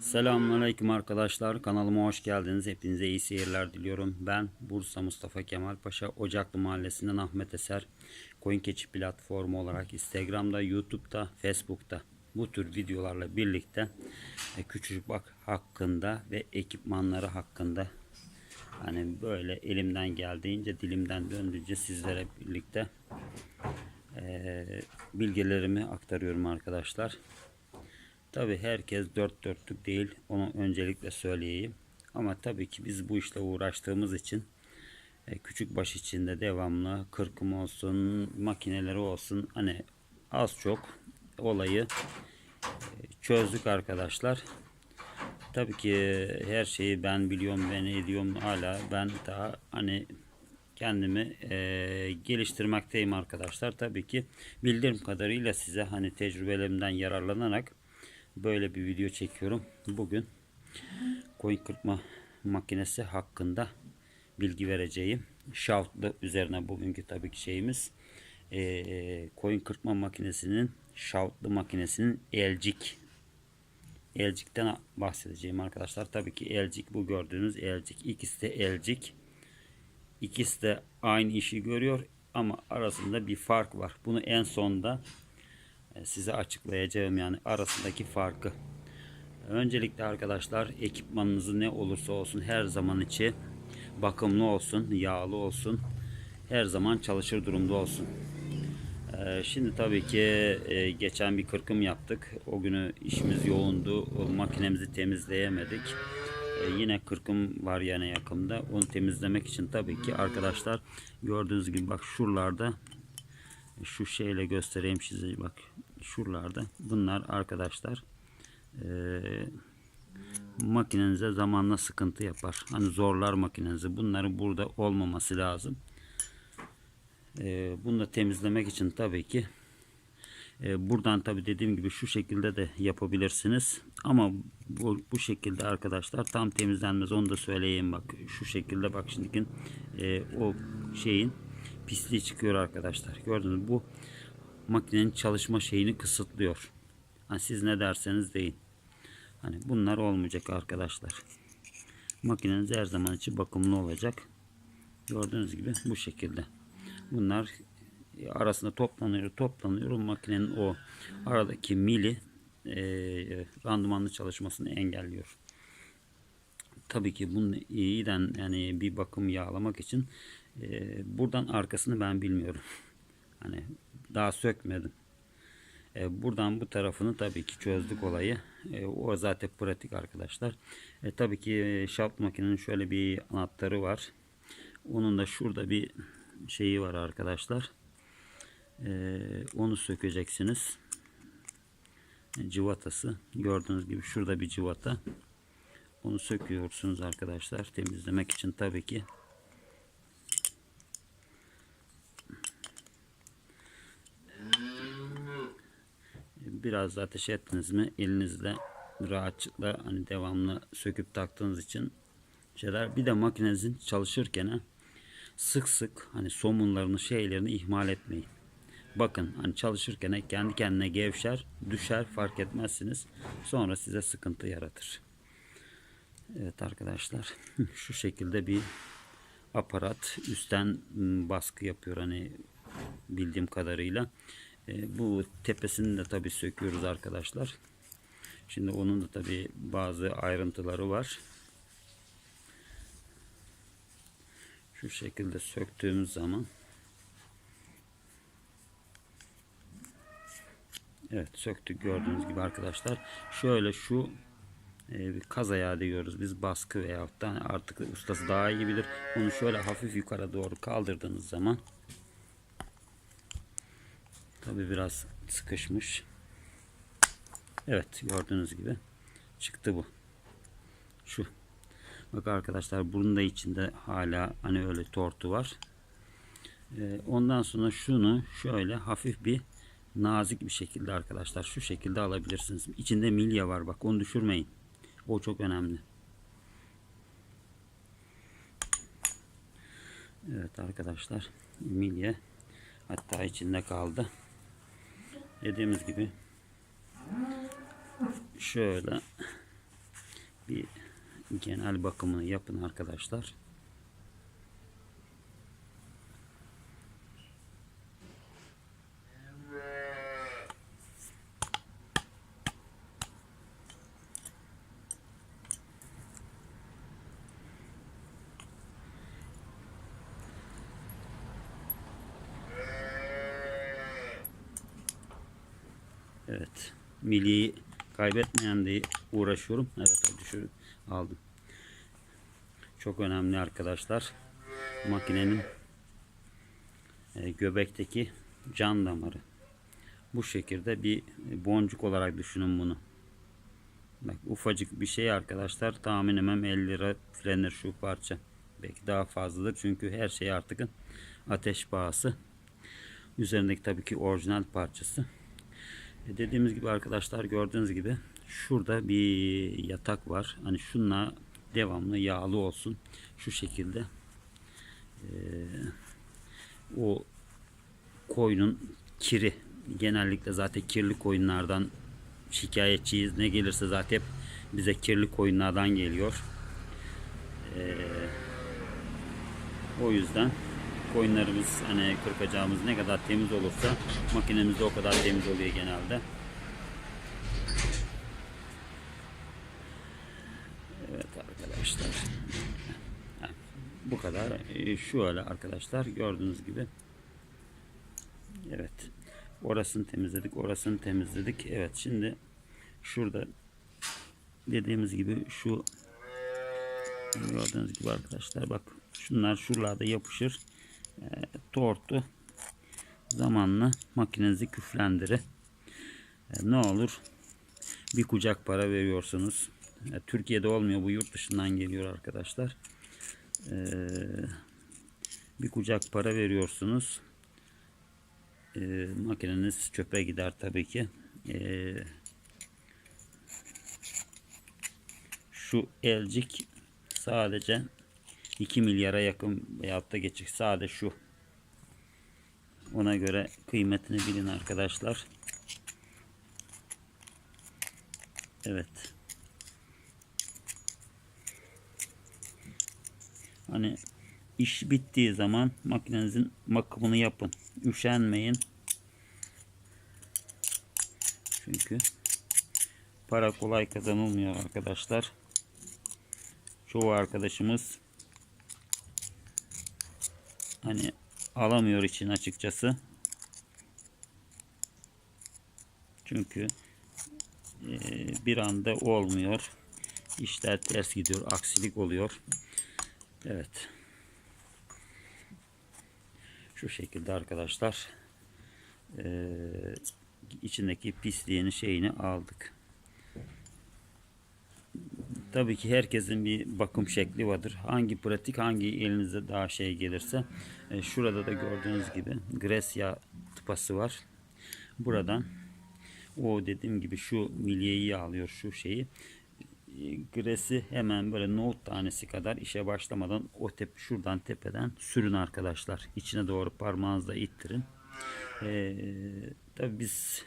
Selamünaleyküm arkadaşlar. Kanalıma hoş geldiniz. Hepinize iyi seyirler diliyorum. Ben Bursa Mustafa Kemal Paşa Ocaklı Mahallesi'nden Ahmet Eser. Koyun Keçi platformu olarak Instagram'da, YouTube'da, Facebook'ta bu tür videolarla birlikte e, küçücük bak hakkında ve ekipmanları hakkında hani böyle elimden geldiğince dilimden döndüğünce sizlere birlikte e, bilgilerimi aktarıyorum arkadaşlar. Tabi herkes dört dörtlük değil. Onu öncelikle söyleyeyim. Ama tabii ki biz bu işle uğraştığımız için e, küçük baş içinde devamlı kırkım olsun, makineleri olsun hani az çok olayı e, çözdük arkadaşlar. Tabii ki her şeyi ben biliyorum, ben ediyorum hala ben daha hani kendimi e, geliştirmekteyim arkadaşlar. Tabii ki bildiğim kadarıyla size hani tecrübelerimden yararlanarak böyle bir video çekiyorum. Bugün koyun kırpma makinesi hakkında bilgi vereceğim. Şaftlı üzerine bugünkü tabii ki şeyimiz e, koyun kırpma makinesinin şaftlı makinesinin elcik elcikten bahsedeceğim arkadaşlar. Tabii ki elcik bu gördüğünüz elcik. İkisi de elcik. İkisi de aynı işi görüyor ama arasında bir fark var. Bunu en sonda size açıklayacağım yani arasındaki farkı. Öncelikle arkadaşlar ekipmanınız ne olursa olsun her zaman içi bakımlı olsun, yağlı olsun. Her zaman çalışır durumda olsun. E, Şimdi tabii ki e, geçen bir kırkım yaptık. O günü işimiz yoğundu. O makinemizi temizleyemedik. E, Yine kırkım var yani yakında. Onu temizlemek için tabii ki arkadaşlar gördüğünüz gibi bak şuralarda şu şeyle göstereyim size bak şuralarda bunlar arkadaşlar eee makinenize zamanla sıkıntı yapar. Hani zorlar makinenizi. Bunların burada olmaması lazım. Eee bunu da temizlemek için tabii ki eee, buradan tabii dediğim gibi şu şekilde de yapabilirsiniz. Ama bu, bu şekilde arkadaşlar tam temizlenmez. Onu da söyleyeyim bak. Şu şekilde bak şimdi eee, o şeyin pisliği çıkıyor arkadaşlar. Gördünüz mü? Bu makinenin çalışma şeyini kısıtlıyor. Hani siz ne derseniz deyin. Hani bunlar olmayacak arkadaşlar. Makineniz her zaman için bakımlı olacak. Gördüğünüz gibi bu şekilde. Bunlar arasında toplanıyor, toplanıyor. Makinenin o aradaki mili e, randımanlı çalışmasını engelliyor. Tabii ki bunu iyiden yani bir bakım yağlamak için e, buradan arkasını ben bilmiyorum. Hani daha sökmedim. E, buradan bu tarafını tabii ki çözdük olayı. E, o zaten pratik arkadaşlar. E, tabii ki e, şaft makinenin şöyle bir anahtarı var. Onun da şurada bir şeyi var arkadaşlar. E, onu sökeceksiniz. E, civatası. Gördüğünüz gibi şurada bir civata. Onu söküyorsunuz arkadaşlar. Temizlemek için tabii ki biraz da ateş ettiniz mi elinizle rahatlıkla hani devamlı söküp taktığınız için şeyler bir de makinenizin çalışırken sık sık hani somunlarını şeylerini ihmal etmeyin. Bakın hani çalışırken kendi kendine gevşer, düşer fark etmezsiniz. Sonra size sıkıntı yaratır. Evet arkadaşlar şu şekilde bir aparat üstten ım, baskı yapıyor hani bildiğim kadarıyla. E, bu tepesini de tabi söküyoruz arkadaşlar. Şimdi onun da tabi bazı ayrıntıları var. Şu şekilde söktüğümüz zaman Evet söktük gördüğünüz gibi arkadaşlar. Şöyle şu e, bir kaz ayağı diyoruz biz baskı veyahut da artık ustası daha iyi bilir. Onu şöyle hafif yukarı doğru kaldırdığınız zaman Tabi biraz sıkışmış. Evet gördüğünüz gibi çıktı bu. Şu. Bak arkadaşlar bunun da içinde hala hani öyle tortu var. Ee, ondan sonra şunu şöyle hafif bir nazik bir şekilde arkadaşlar şu şekilde alabilirsiniz. İçinde milya var bak onu düşürmeyin. O çok önemli. Evet arkadaşlar milye hatta içinde kaldı dediğimiz gibi şöyle bir genel bakımını yapın arkadaşlar. Evet. Milliyi kaybetmeyen diye uğraşıyorum. Evet düşür aldım. Çok önemli arkadaşlar. Makinenin e, göbekteki can damarı. Bu şekilde bir boncuk olarak düşünün bunu. Bak ufacık bir şey arkadaşlar. Tahminim 50 lira frenir şu parça. Belki daha fazladır. Çünkü her şey artık ateş pahası. Üzerindeki tabii ki orijinal parçası. E, Dediğimiz gibi arkadaşlar gördüğünüz gibi şurada bir yatak var. Hani şunla devamlı yağlı olsun. Şu şekilde e, o koyunun kiri genellikle zaten kirli koyunlardan şikayetçiyiz. Ne gelirse zaten hep bize kirli koyunlardan geliyor. E, o yüzden koyunlarımız hani kırpacağımız ne kadar temiz olursa makinemiz de o kadar temiz oluyor genelde. Evet arkadaşlar. Bu kadar. Ee, Şöyle arkadaşlar gördüğünüz gibi. Evet. Orasını temizledik. Orasını temizledik. Evet şimdi şurada dediğimiz gibi şu gördüğünüz gibi arkadaşlar bak şunlar şuralarda yapışır e, tortu zamanla makinenizi küflendirir. E, ne olur bir kucak para veriyorsunuz. E, Türkiye'de olmuyor bu yurt dışından geliyor arkadaşlar. E, bir kucak para veriyorsunuz. E, makineniz çöpe gider tabii ki. Şu elcik sadece 2 milyara yakın veyahut da geçik sadece şu. Ona göre kıymetini bilin arkadaşlar. Evet. Hani iş bittiği zaman makinenizin bakımını yapın. Üşenmeyin. Çünkü para kolay kazanılmıyor arkadaşlar. Çoğu arkadaşımız hani alamıyor için açıkçası. Çünkü e, bir anda olmuyor. İşler ters gidiyor, aksilik oluyor. Evet. Şu şekilde arkadaşlar e, içindeki pisliğini şeyini aldık. Tabii ki herkesin bir bakım şekli vardır. Hangi pratik, hangi elinize daha şey gelirse. E, şurada da gördüğünüz gibi Grecia tıpası var. Buradan o dediğim gibi şu milyeyi alıyor şu şeyi. E, Gresi hemen böyle nohut tanesi kadar işe başlamadan o tep şuradan tepeden sürün arkadaşlar. İçine doğru parmağınızla ittirin. Ee, tabii biz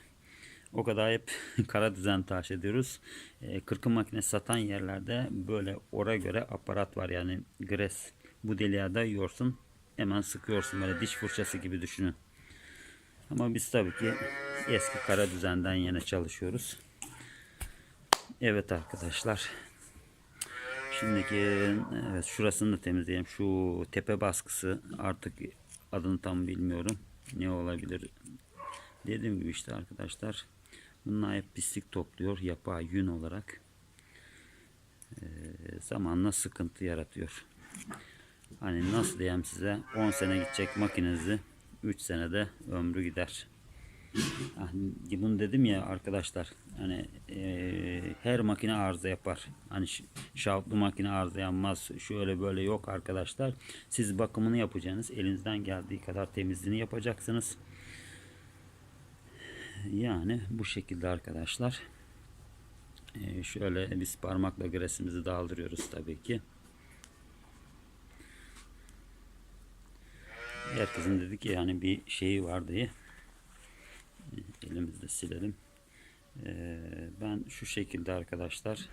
o kadar hep kara düzen taş ediyoruz. E, kırkım makinesi satan yerlerde böyle ora göre aparat var. Yani gres bu deliğe dayıyorsun. Hemen sıkıyorsun böyle diş fırçası gibi düşünün. Ama biz tabii ki eski kara düzenden yine çalışıyoruz. Evet arkadaşlar. Şimdiki evet şurasını da temizleyelim. Şu tepe baskısı artık adını tam bilmiyorum. Ne olabilir? Dediğim gibi işte arkadaşlar. Bunlar hep pislik topluyor yapay yün olarak. Ee, zamanla sıkıntı yaratıyor. Hani nasıl diyeyim size 10 sene gidecek makinenizi 3 senede ömrü gider. Hani bunu dedim ya arkadaşlar hani e, her makine arıza yapar. Hani şavtlı makine arıza yapmaz. Şöyle böyle yok arkadaşlar. Siz bakımını yapacaksınız. Elinizden geldiği kadar temizliğini yapacaksınız. Yani bu şekilde arkadaşlar. Ee, şöyle biz parmakla gresimizi daldırıyoruz tabii ki. Herkesin dedik ki yani bir şeyi var diye. Elimizde silelim. Ee, ben şu şekilde arkadaşlar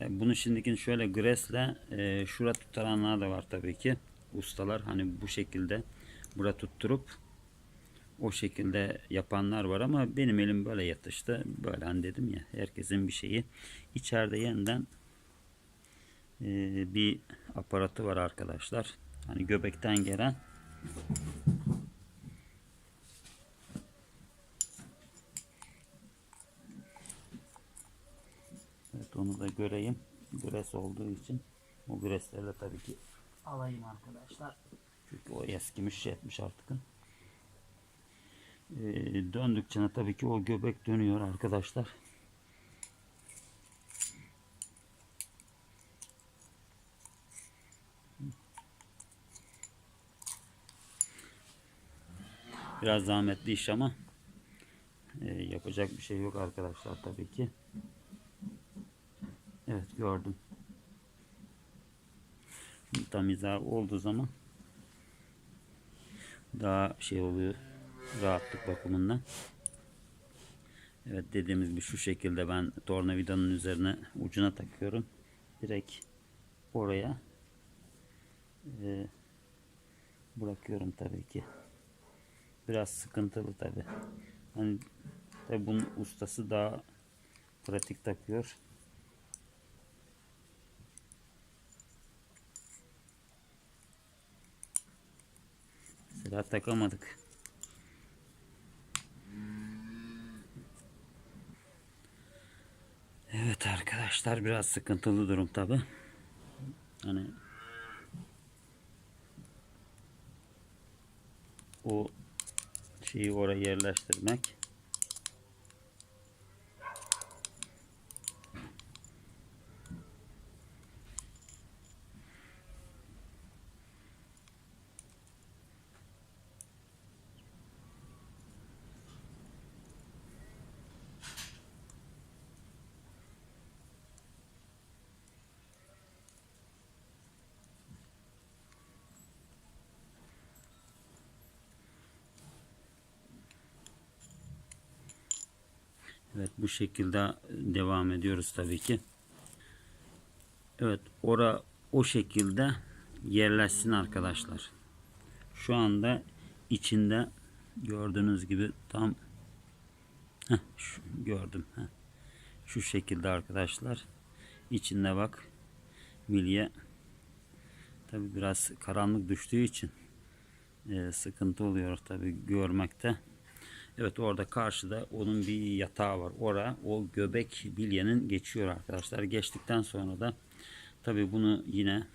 E, Bunu şimdikini şöyle gresle e, şura tuttaranlar da var tabii ki. Ustalar hani bu şekilde bura tutturup o şekilde yapanlar var ama benim elim böyle yatıştı. Böyle hani dedim ya herkesin bir şeyi. İçeride yeniden e, bir aparatı var arkadaşlar. Hani göbekten gelen Evet onu da göreyim. Gres olduğu için o greslerle tabii ki alayım arkadaşlar. Çünkü o eskimiş şey etmiş artık. Ee, döndükçe tabii ki o göbek dönüyor arkadaşlar. Biraz zahmetli iş ama e, yapacak bir şey yok arkadaşlar tabii ki. Evet gördüm. Tam hizar olduğu zaman daha şey oluyor rahatlık bakımından. Evet dediğimiz gibi şu şekilde ben tornavidanın üzerine ucuna takıyorum. Direkt oraya e, bırakıyorum tabii ki. Biraz sıkıntılı tabii. Hani tabii bunun ustası daha pratik takıyor. Mesela takamadık. Evet arkadaşlar biraz sıkıntılı durum tabi. Hani o şeyi oraya yerleştirmek Evet bu şekilde devam ediyoruz tabii ki. Evet ora o şekilde yerleşsin arkadaşlar. Şu anda içinde gördüğünüz gibi tam heh, şu, gördüm. Heh. Şu şekilde arkadaşlar. İçinde bak milye tabi biraz karanlık düştüğü için e, sıkıntı oluyor tabi görmekte. Evet orada karşıda onun bir yatağı var. Ora o göbek bilyenin geçiyor arkadaşlar. Geçtikten sonra da tabi bunu yine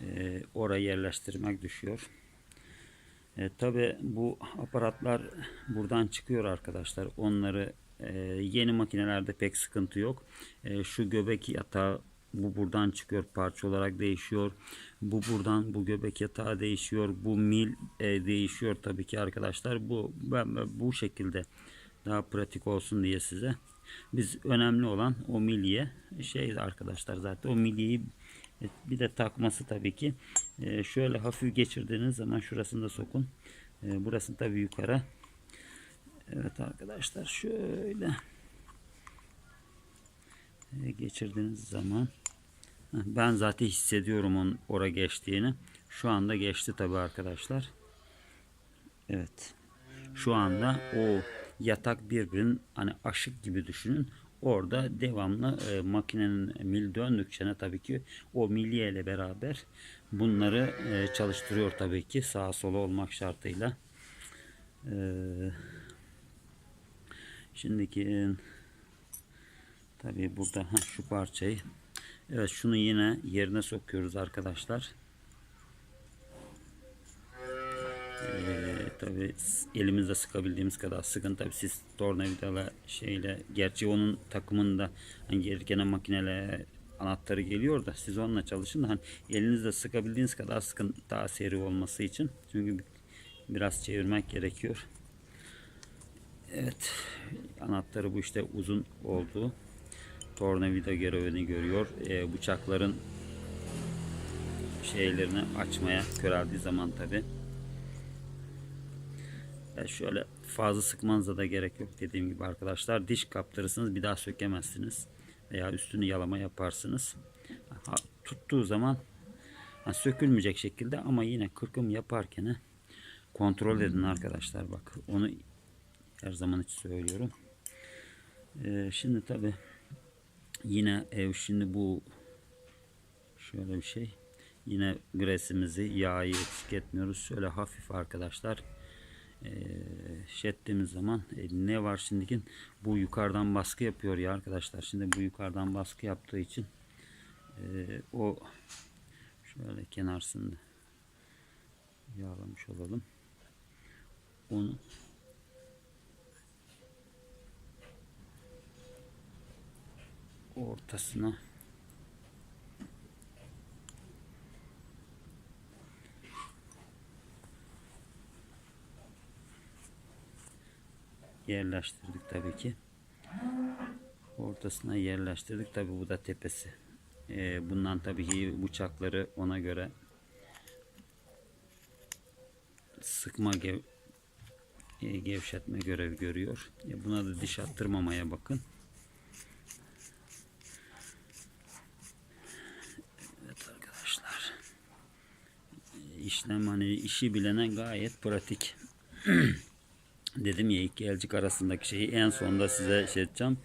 e, oraya yerleştirmek düşüyor. E, tabi bu aparatlar buradan çıkıyor arkadaşlar. Onları e, yeni makinelerde pek sıkıntı yok. E, şu göbek yatağı bu buradan çıkıyor parça olarak değişiyor. Bu buradan bu göbek yatağı değişiyor. Bu mil e, değişiyor tabii ki arkadaşlar. Bu ben, ben bu şekilde daha pratik olsun diye size. Biz önemli olan o milye şey arkadaşlar zaten o milyeyi e, bir de takması tabii ki. E, şöyle hafif geçirdiğiniz zaman şurasını da sokun. E, burasını tabii yukarı. Evet arkadaşlar şöyle e, geçirdiğiniz zaman ben zaten hissediyorum onun oraya geçtiğini. Şu anda geçti tabi arkadaşlar. Evet. Şu anda o yatak birbirinin hani aşık gibi düşünün. Orada devamlı e, makinenin mil döndükçe ne tabii ki o milye ile beraber bunları e, çalıştırıyor tabii ki sağa sola olmak şartıyla. E, şimdiki tabii burada ha, şu parçayı Evet şunu yine yerine sokuyoruz arkadaşlar. Ee, tabi elimizde sıkabildiğimiz kadar sıkın tabi siz tornavidala şeyle gerçi onun takımında hani gelirken makineyle anahtarı geliyor da siz onunla çalışın da hani elinizde sıkabildiğiniz kadar sıkın daha seri olması için çünkü biraz çevirmek gerekiyor. Evet anahtarı bu işte uzun olduğu tornavida görevini görüyor. E, bıçakların şeylerini açmaya köreldiği zaman tabi. E, şöyle fazla sıkmanıza da gerek yok dediğim gibi arkadaşlar. Diş kaptırırsınız bir daha sökemezsiniz. veya üstünü yalama yaparsınız. Ha, tuttuğu zaman ha, sökülmeyecek şekilde ama yine kırkım yaparken kontrol edin arkadaşlar bak onu her zaman için söylüyorum. Ee, şimdi tabi yine ev şimdi bu şöyle bir şey. Yine gresimizi yağı eksik etmiyoruz. Şöyle hafif arkadaşlar e, zaman ne var şimdiki bu yukarıdan baskı yapıyor ya arkadaşlar. Şimdi bu yukarıdan baskı yaptığı için o şöyle kenarsında yağlamış olalım. Onu ortasına yerleştirdik tabii ki. Ortasına yerleştirdik tabii bu da tepesi. Ee, bundan tabii ki bıçakları ona göre sıkma gev e, gevşetme görevi görüyor. E, buna da diş attırmamaya bakın. Evet arkadaşlar. E, işlem hani işi bilene gayet pratik. Dedim ya iki elcik arasındaki şeyi en sonunda size şey edeceğim.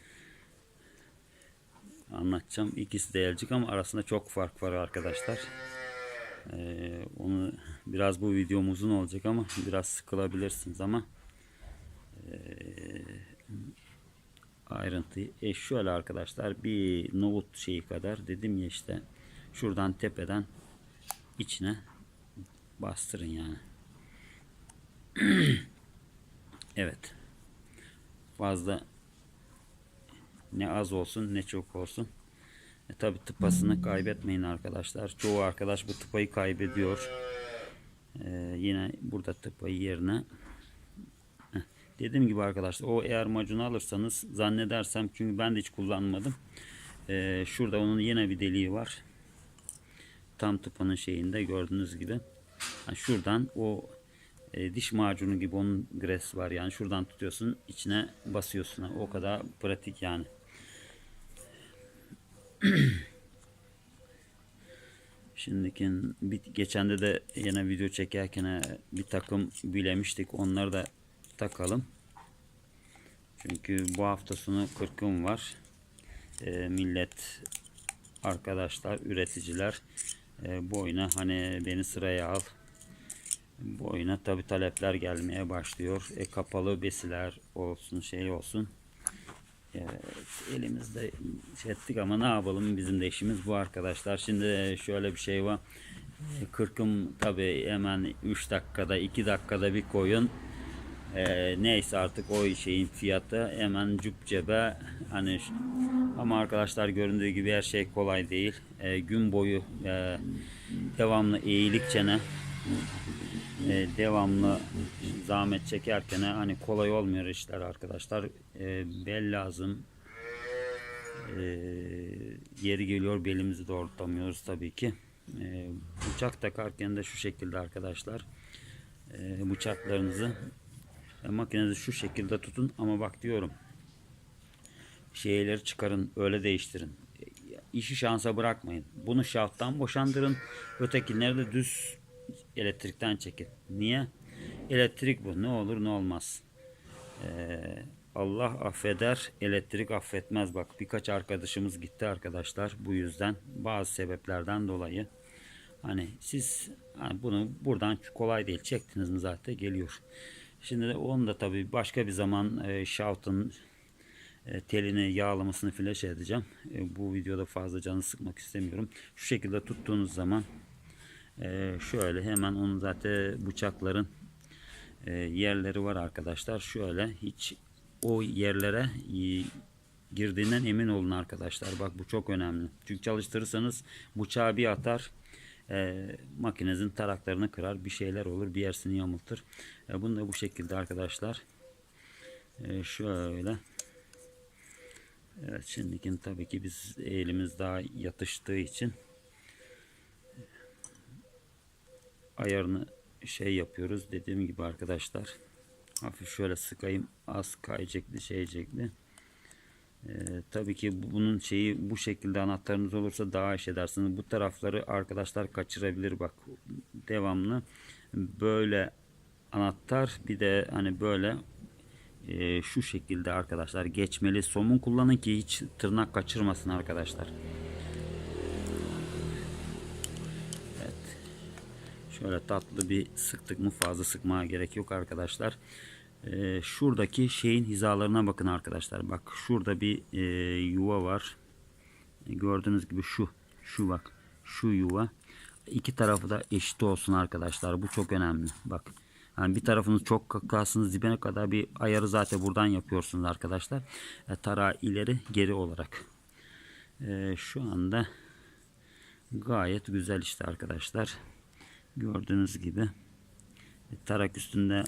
Anlatacağım. İkisi de elcik ama arasında çok fark var arkadaşlar. Ee, onu biraz bu videom uzun olacak ama biraz sıkılabilirsiniz ama ee, ayrıntıyı e şöyle arkadaşlar bir nohut şeyi kadar dedim ya işte şuradan tepeden içine bastırın yani. Evet. Fazla ne az olsun ne çok olsun. E tabi tıpasını kaybetmeyin arkadaşlar. Çoğu arkadaş bu tıpayı kaybediyor. E, yine burada tıpayı yerine Heh, dediğim gibi arkadaşlar o eğer macunu alırsanız zannedersem çünkü ben de hiç kullanmadım. E, şurada onun yine bir deliği var. Tam tıpanın şeyinde gördüğünüz gibi. Ha, şuradan o e, diş macunu gibi onun gres var yani. Şuradan tutuyorsun içine basıyorsun. O kadar pratik yani. Şimdikin bir, geçende de yine video çekerken e, bir takım bilemiştik. Onları da takalım. Çünkü bu hafta sonu kırkım var. E, millet arkadaşlar üreticiler e, bu oyuna hani beni sıraya al bu oyuna tabi talepler gelmeye başlıyor. E, kapalı besiler olsun şey olsun. Evet, elimizde şey ettik ama ne yapalım bizim de işimiz bu arkadaşlar. Şimdi şöyle bir şey var. E, kırkım tabi hemen 3 dakikada 2 dakikada bir koyun. E, neyse artık o şeyin fiyatı hemen cüp cebe hani ama arkadaşlar göründüğü gibi her şey kolay değil. E, gün boyu e, devamlı eğilikçe ne e, devamlı zahmet çekerken hani kolay olmuyor işler arkadaşlar. E, bel lazım. E, yeri geliyor belimizi doğrultamıyoruz tabii ki. E, bıçak takarken de şu şekilde arkadaşlar. E, bıçaklarınızı e, makinenizi şu şekilde tutun ama bak diyorum şeyleri çıkarın öyle değiştirin. E, işi şansa bırakmayın. Bunu şafttan boşandırın. Ötekileri de düz elektrikten çekin. Niye? Elektrik bu. Ne olur ne olmaz. Ee, Allah affeder, elektrik affetmez. Bak birkaç arkadaşımız gitti arkadaşlar bu yüzden. Bazı sebeplerden dolayı. Hani siz hani bunu buradan kolay değil. Çektiniz mi zaten geliyor. Şimdi de onu da tabii başka bir zaman e, şaftın e, telini yağlamasını flash edeceğim. E, bu videoda fazla canı sıkmak istemiyorum. Şu şekilde tuttuğunuz zaman ee, şöyle hemen onun zaten bıçakların e, yerleri var arkadaşlar. Şöyle hiç o yerlere e, girdiğinden emin olun arkadaşlar. Bak bu çok önemli. Çünkü çalıştırırsanız bıçağı bir atar e, makinenizin taraklarını kırar. Bir şeyler olur. Bir yersini yamultur. E, bunu da bu şekilde arkadaşlar. E, şöyle. Evet şimdikin tabii ki biz elimiz daha yatıştığı için ayarını şey yapıyoruz. Dediğim gibi arkadaşlar hafif şöyle sıkayım. Az kayacaklı şeycekli. Ee, tabii ki bu- bunun şeyi bu şekilde anahtarınız olursa daha iş edersiniz. Bu tarafları arkadaşlar kaçırabilir bak devamlı böyle anahtar bir de hani böyle e, şu şekilde arkadaşlar geçmeli somun kullanın ki hiç tırnak kaçırmasın arkadaşlar. Evet. Şöyle tatlı bir sıktık mı fazla sıkmaya gerek yok arkadaşlar. Ee, şuradaki şeyin hizalarına bakın arkadaşlar. Bak şurada bir e, yuva var. E, Gördüğünüz gibi şu. Şu bak. Şu yuva. İki tarafı da eşit olsun arkadaşlar. Bu çok önemli. Bak. Yani bir tarafınız çok kalsınız dibine kadar bir ayarı zaten buradan yapıyorsunuz arkadaşlar. E, tarağı ileri geri olarak. E, şu anda gayet güzel işte arkadaşlar. Gördüğünüz gibi. E, tarak üstünde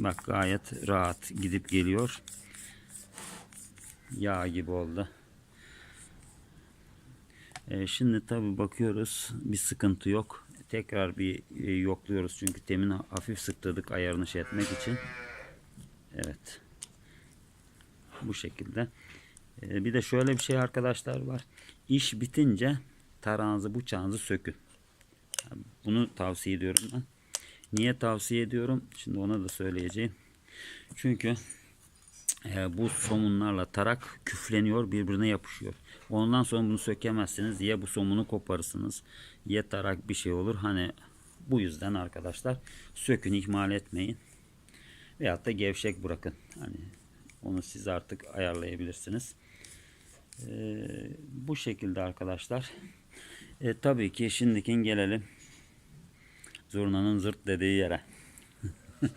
Bak gayet rahat gidip geliyor. Yağ gibi oldu. Ee, şimdi tabi bakıyoruz bir sıkıntı yok. Tekrar bir e, yokluyoruz çünkü temin hafif sıktırdık ayarını şey etmek için. Evet. Bu şekilde. Ee, bir de şöyle bir şey arkadaşlar var. İş bitince tarağınızı bıçağınızı sökün. Bunu tavsiye ediyorum ben. Niye tavsiye ediyorum? Şimdi ona da söyleyeceğim. Çünkü e, bu somunlarla tarak küfleniyor, birbirine yapışıyor. Ondan sonra bunu sökemezsiniz. Ya bu somunu koparırsınız, ya tarak bir şey olur. Hani bu yüzden arkadaşlar sökün, ihmal etmeyin. Veyahut da gevşek bırakın. Hani onu siz artık ayarlayabilirsiniz. E, bu şekilde arkadaşlar. E, tabii ki şimdikin gelelim zurnanın zırt dediği yere.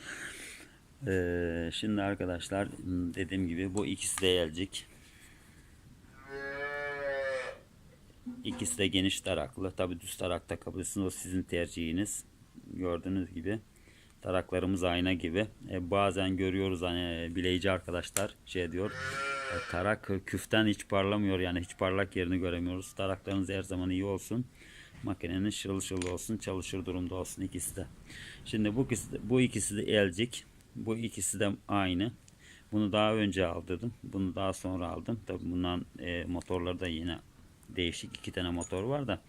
Ee, şimdi arkadaşlar dediğim gibi bu ikisi de gelecek. İkisi de geniş taraklı. Tabi düz tarak takabilirsiniz. O sizin tercihiniz. Gördüğünüz gibi taraklarımız ayna gibi. E, bazen görüyoruz hani bileyici arkadaşlar şey diyor. e, tarak küften hiç parlamıyor yani hiç parlak yerini göremiyoruz. Taraklarınız her zaman iyi olsun makinenin şırıl şırıl olsun çalışır durumda olsun ikisi de. Şimdi bu ikisi de, bu ikisi de elcik. Bu ikisi de aynı. Bunu daha önce aldırdım. Bunu daha sonra aldım. Tabi bundan e, motorları da yine değişik iki tane motor var da.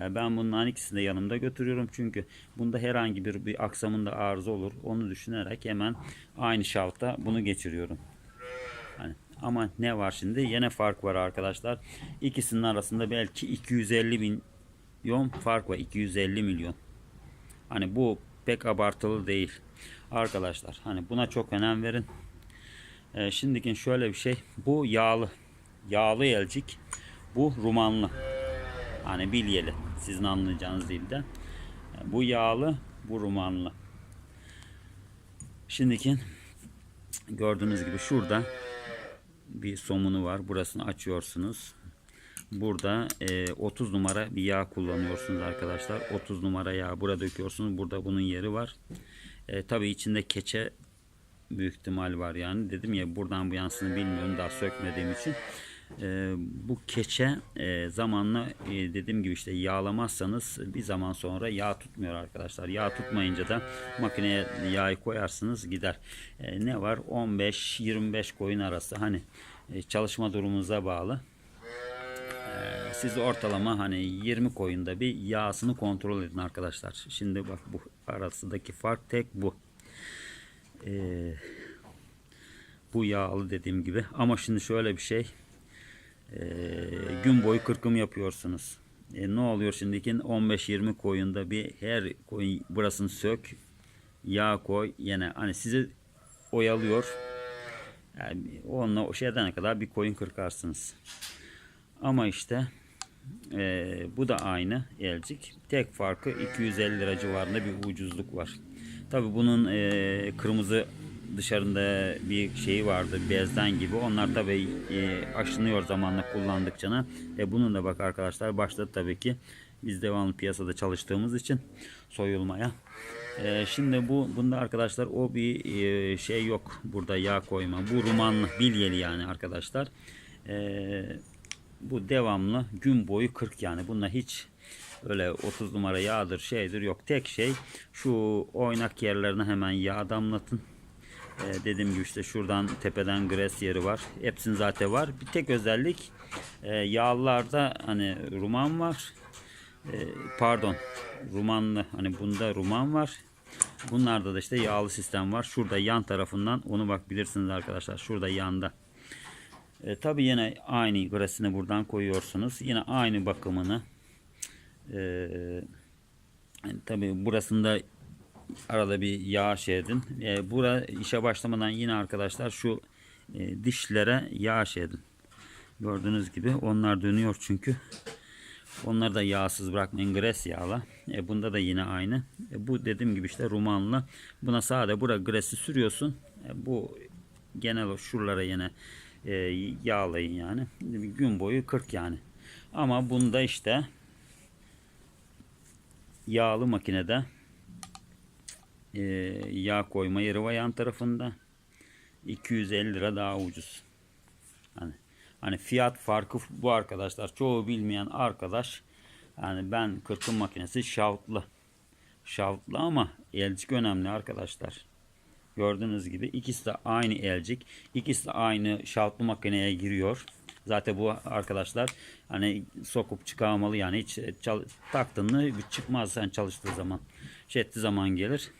E, ben bunların ikisini de yanımda götürüyorum. Çünkü bunda herhangi bir, bir aksamında arıza olur. Onu düşünerek hemen aynı şafta bunu geçiriyorum. Hani ama ne var şimdi? Yine fark var arkadaşlar. İkisinin arasında belki 250 bin milyon fark var. 250 milyon. Hani bu pek abartılı değil. Arkadaşlar hani buna çok önem verin. Ee, şimdikin şöyle bir şey. Bu yağlı. Yağlı elcik. Bu rumanlı. Hani bilyeli. Sizin anlayacağınız dilden. Bu yağlı. Bu rumanlı. Şimdikin gördüğünüz gibi şurada bir somunu var. Burasını açıyorsunuz. Burada e, 30 numara bir yağ kullanıyorsunuz arkadaşlar. 30 numara yağ burada döküyorsunuz. Burada bunun yeri var. E, tabii içinde keçe büyük ihtimal var yani. Dedim ya buradan bu yansını bilmiyorum daha sökmediğim için. E, bu keçe e, zamanla e, dediğim gibi işte yağlamazsanız bir zaman sonra yağ tutmuyor arkadaşlar. Yağ tutmayınca da makineye yağı koyarsınız gider. E, ne var? 15-25 koyun arası hani e, çalışma durumunuza bağlı siz ortalama hani 20 koyunda bir yağsını kontrol edin arkadaşlar. Şimdi bak bu arasındaki fark tek bu. Ee, bu yağlı dediğim gibi. Ama şimdi şöyle bir şey. Ee, gün boyu kırkım yapıyorsunuz. E, ne oluyor şimdiki 15-20 koyunda bir her koyun burasını sök. Yağ koy. Yine hani sizi oyalıyor. Yani onunla o şeyden kadar bir koyun kırkarsınız. Ama işte e, bu da aynı elcik. Tek farkı 250 lira civarında bir ucuzluk var. Tabi bunun e, kırmızı dışarında bir şeyi vardı bezden gibi. Onlar tabi e, aşınıyor zamanla kullandıkça. E, bunun da bak arkadaşlar başladı tabii ki. Biz devamlı piyasada çalıştığımız için soyulmaya. E, şimdi bu bunda arkadaşlar o bir e, şey yok. Burada yağ koyma. Bu rumanlı bilyeli yani arkadaşlar. Eee bu devamlı gün boyu 40 yani. Bunda hiç öyle 30 numara yağdır şeydir yok. Tek şey şu oynak yerlerine hemen yağ damlatın. E, dediğim gibi işte şuradan tepeden gres yeri var. Hepsinin zaten var. Bir tek özellik e, yağlılarda hani ruman var. E, pardon rumanlı hani bunda ruman var. Bunlarda da işte yağlı sistem var. Şurada yan tarafından onu bak bilirsiniz arkadaşlar. Şurada yanda. E, tabi yine aynı gresini buradan koyuyorsunuz. Yine aynı bakımını. E, yani tabi burasında arada bir yağ şey edin. E, bura işe başlamadan yine arkadaşlar şu e, dişlere yağ şey edin. Gördüğünüz gibi onlar dönüyor çünkü. Onları da yağsız bırakmayın. Gres yağla. E, bunda da yine aynı. E, bu dediğim gibi işte rumanlı. Buna sade bura gresi sürüyorsun. E, bu genel şuralara yine e, yağlayın yani. Gün boyu 40 yani. Ama bunda işte yağlı makinede e, yağ koyma yeri var yan tarafında. 250 lira daha ucuz. Hani hani fiyat farkı bu arkadaşlar. Çoğu bilmeyen arkadaş yani ben kırkım makinesi şavtlı. Şavtlı ama elcik önemli arkadaşlar. Gördüğünüz gibi ikisi de aynı elcik. ikisi de aynı şavtlı makineye giriyor. Zaten bu arkadaşlar hani sokup çıkarmalı yani hiç çal taktın mı çıkmaz sen çalıştığı zaman. Şey ettiği zaman gelir.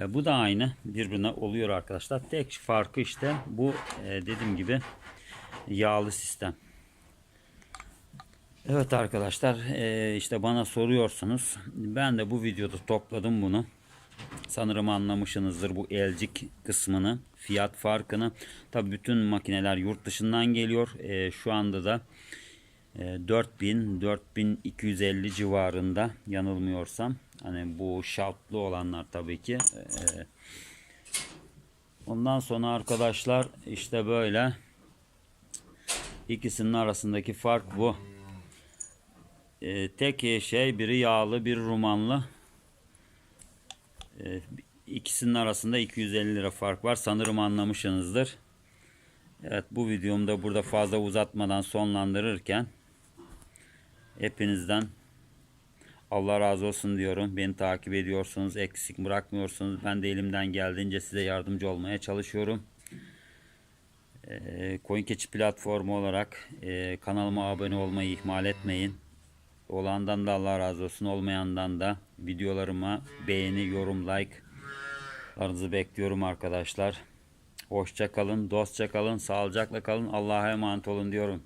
E, bu da aynı birbirine oluyor arkadaşlar. Tek farkı işte bu e, dediğim gibi yağlı sistem. Evet arkadaşlar e, işte bana soruyorsunuz. Ben de bu videoda topladım bunu. Sanırım anlamışsınızdır bu elcik kısmını, fiyat farkını. Tabi bütün makineler yurt dışından geliyor. E, şu anda da e, 4000-4250 civarında yanılmıyorsam. Hani bu şaltlı olanlar tabii ki. E, ondan sonra arkadaşlar işte böyle ikisinin arasındaki fark bu. E, tek şey biri yağlı bir rumanlı. E, ikisinin arasında 250 lira fark var. Sanırım anlamışsınızdır. Evet bu videomda burada fazla uzatmadan sonlandırırken hepinizden Allah razı olsun diyorum. Beni takip ediyorsunuz, eksik bırakmıyorsunuz. Ben de elimden geldiğince size yardımcı olmaya çalışıyorum. Ee, CoinKeçi platformu olarak e, kanalıma abone olmayı ihmal etmeyin. Olandan da Allah razı olsun, olmayandan da videolarıma beğeni, yorum, like larınızı bekliyorum arkadaşlar. Hoşça kalın, dostça kalın, sağlıcakla kalın. Allah'a emanet olun diyorum.